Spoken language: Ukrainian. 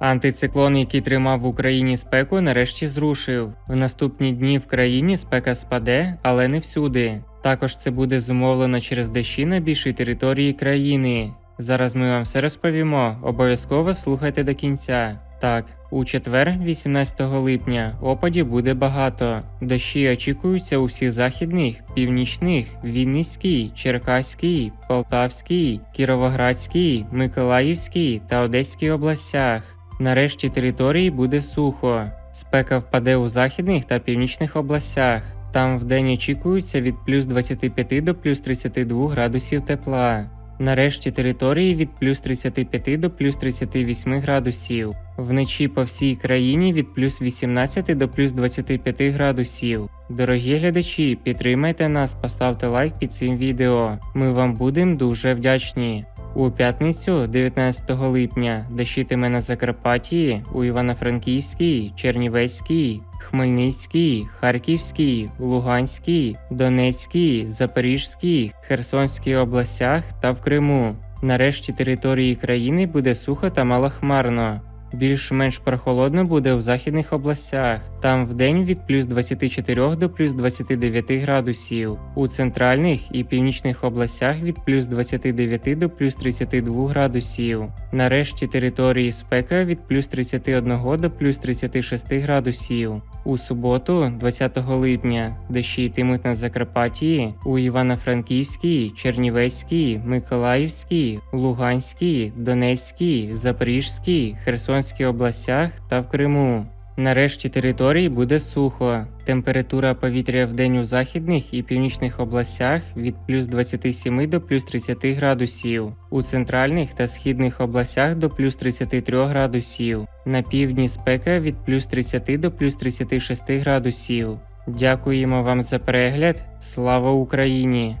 Антициклон, який тримав в Україні спеку, нарешті зрушив. В наступні дні в країні спека спаде, але не всюди. Також це буде зумовлено через дощі на більшій території країни. Зараз ми вам все розповімо. Обов'язково слухайте до кінця. Так, у четвер, 18 липня, опадів буде багато. Дощі очікуються у всіх західних, північних, Вінницькій, Черкаській, Полтавській, Кіровоградській, Миколаївській та Одеській областях. Нарешті території буде сухо. Спека впаде у західних та північних областях. Там вдень очікується від плюс 25 до плюс 32 градусів тепла. Нарешті території від плюс 35 до плюс 38 градусів. Вночі по всій країні від плюс 18 до плюс 25 градусів. Дорогі глядачі, підтримайте нас, поставте лайк під цим відео. Ми вам будемо дуже вдячні. У п'ятницю, 19 липня, дощитиме на Закарпатті, у Івано-Франківській, Чернівецькій, Хмельницькій, Харківській, Луганській, Донецькій, Запорізькій, Херсонській областях та в Криму. Нарешті території країни буде сухо та малохмарно. Більш-менш прохолодно буде в західних областях. Там вдень від плюс 24 до плюс 29 градусів. У центральних і північних областях від плюс 29 до плюс 32 градусів. Нарешті території спека від плюс 31 до плюс 36 градусів. У суботу, 20 липня, дощі йтимуть на Закарпатті, у Івано-Франківській, Чернівецькій, Миколаївській, Луганській, Донецькій, Запорізькій, Херсонській областях та в Криму. Нарешті території буде сухо. Температура повітря в день у західних і північних областях від плюс 27 до плюс 30 градусів, у центральних та східних областях до плюс 33 градусів, на півдні спека від плюс 30 до плюс 36 градусів. Дякуємо вам за перегляд. Слава Україні!